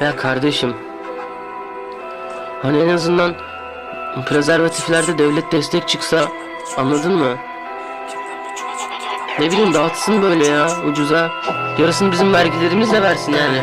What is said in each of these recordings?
Ya kardeşim. Hani en azından prezervatiflerde devlet destek çıksa anladın mı? Ne bileyim dağıtsın böyle ya ucuza. Yarısını bizim vergilerimizle versin yani.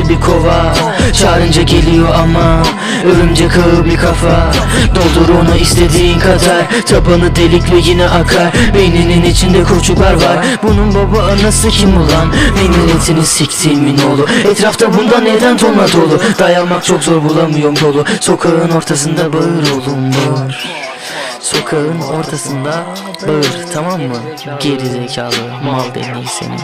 bir kova. Çağırınca geliyor ama örümcek ağı bir kafa. Doldur onu istediğin kadar. Tabanı delik ve yine akar. Beyninin içinde kurçuklar var. Bunun baba anası kim ulan? Benim etini siktiğimin oğlu. Etrafta bundan neden tonla dolu? Dayanmak çok zor bulamıyorum dolu. Sokağın ortasında bağır oğlum bağır. Sokağın ortasında bağır tamam mı? Geri zekalı mal deneyi seni.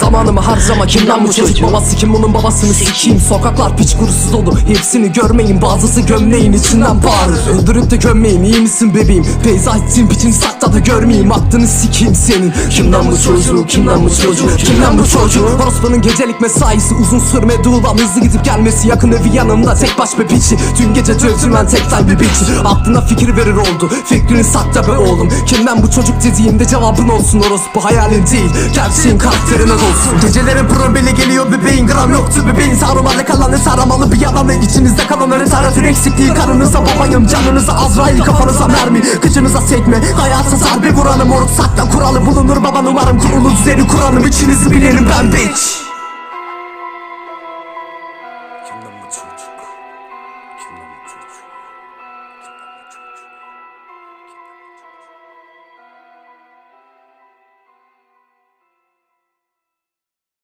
Zamanımı harcama kimden bu çocuk? babası kim bunun babasını sikeyim. Sokaklar piç kurusu dolu. Hepsini görmeyin bazısı gömleğin içinden bağırır. Öldürüp de gömmeyin iyi misin bebeğim? Peyzaj ettiğin piçini sakla da görmeyeyim. Aklını sikeyim senin. Kimden bu çocuğu kimden bu çocuğu? Kimden bu çocuğu? Orospunun gecelik mesaisi uzun sürmedi ulan hızlı gidip gelmesi. Yakın evi yanımda tek baş be piçi. Tüm gece çözümden tekten bir biçi Aklına fikir verir oldu fikrini sakla be oğlum. Kimden bu çocuk dediğimde cevabın olsun orospu hayalin değil. Gerçeğin karakterine dolsun Gecelerin probeli geliyor bebeğin gram yoktu. Bebeğin Sarımalı kalanı saramalı bir yalan ve içinizde kalanları Taratın eksikliği karınıza babayım canınıza. Azrail kafanıza mermi Kıçınıza sekme. Hayata darbe vuranı moruk sakla kuralı bulunur baba numaram kurulu düzeni kuranım. İçinizi bilenim ben bitch. Kimden bu çocuk?